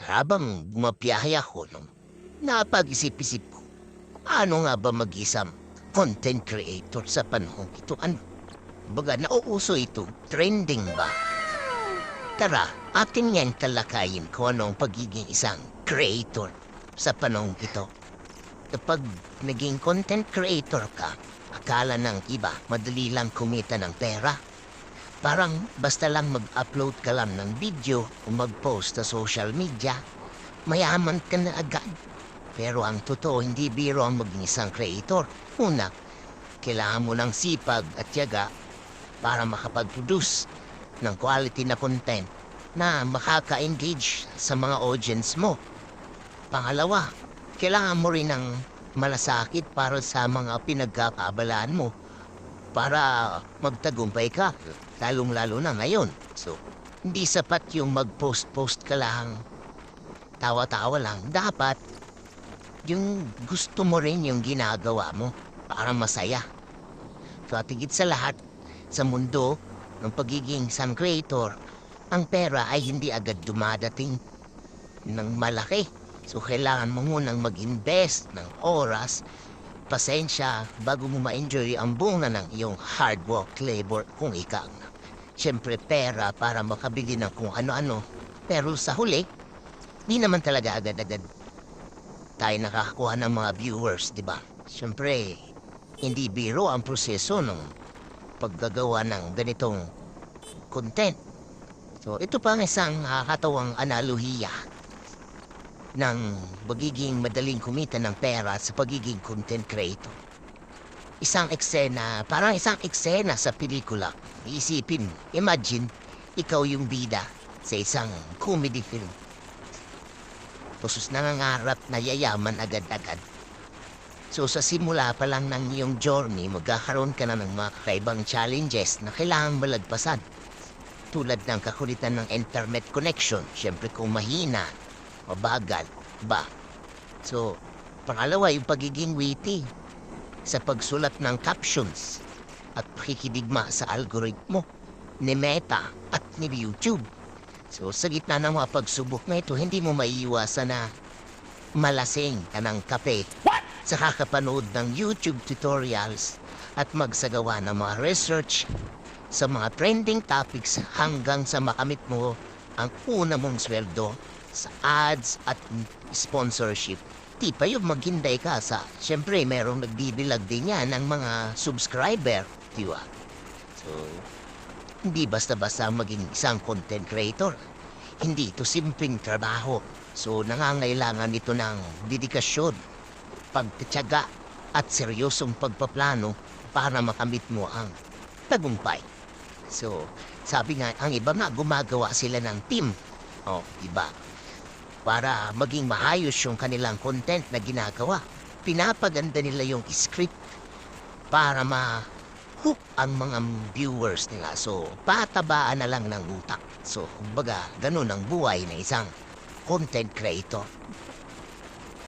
Habang bumabiyahe ako, no, napag-isip-isip ko, ano nga ba mag-isang content creator sa panahon ito? Ano? Baga, nauuso ito, trending ba? Tara, atin yan talakayin kung ano ang pagiging isang creator sa panahon ito. Kapag naging content creator ka, akala ng iba, madali lang kumita ng pera. Parang basta lang mag-upload ka lang ng video o mag-post sa social media, mayaman ka na agad. Pero ang totoo, hindi biro ang maging isang creator. Una, kailangan mo ng sipag at tiyaga para makapag-produce ng quality na content na makaka-engage sa mga audience mo. Pangalawa, kailangan mo rin ng malasakit para sa mga pinagkakabalaan mo para magtagumpay ka, lalong-lalo na ngayon. So, hindi sapat yung mag-post-post ka lang, tawa-tawa lang. Dapat, yung gusto mo rin yung ginagawa mo para masaya. So, at higit sa lahat, sa mundo ng pagiging isang creator, ang pera ay hindi agad dumadating ng malaki. So, kailangan mo munang mag-invest ng oras, pasensya, bago mo ma-enjoy ang bunga ng iyong hard work, labor, kung ikaw na. Siyempre, pera para makabili ng kung ano-ano. Pero sa huli, di naman talaga agad-agad tayo nakakakuha ng mga viewers, di ba? Siyempre, hindi biro ang proseso ng paggagawa ng ganitong content. So, ito pa ang isang nakakatawang analohiya ng pagiging madaling kumita ng pera sa pagiging content creator. Isang eksena, parang isang eksena sa pelikula. Isipin, imagine, ikaw yung bida sa isang comedy film. Tapos nangangarap na yayaman agad-agad. So sa simula pa lang ng iyong journey, magkakaroon ka na ng mga kakaibang challenges na kailangan malagpasan. Tulad ng kakulitan ng internet connection, syempre kung mahina, mabagal, ba. So, pangalawa yung pagiging witty sa pagsulat ng captions at pakikidigma sa algoritmo ni Meta at ni YouTube. So, sa gitna ng mga pagsubok na ito, hindi mo maiiwasan na malasing ka ng kape sa kakapanood ng YouTube tutorials at magsagawa ng mga research sa mga trending topics hanggang sa makamit mo ang una mong sweldo sa ads at sponsorship. Di pa yung maghintay ka sa, syempre merong nagbibilag din yan ng mga subscriber, di ba? So, hindi basta-basta maging isang content creator. Hindi ito simpleng trabaho. So, nangangailangan ito ng dedikasyon, pagtityaga, at seryosong pagpaplano para makamit mo ang tagumpay. So, sabi nga, ang iba nga gumagawa sila ng team. O, iba. Para maging maayos yung kanilang content na ginagawa. Pinapaganda nila yung script para ma hook ang mga viewers nila. So, patabaan na lang ng utak. So, kumbaga, ganun ang buhay na isang content creator.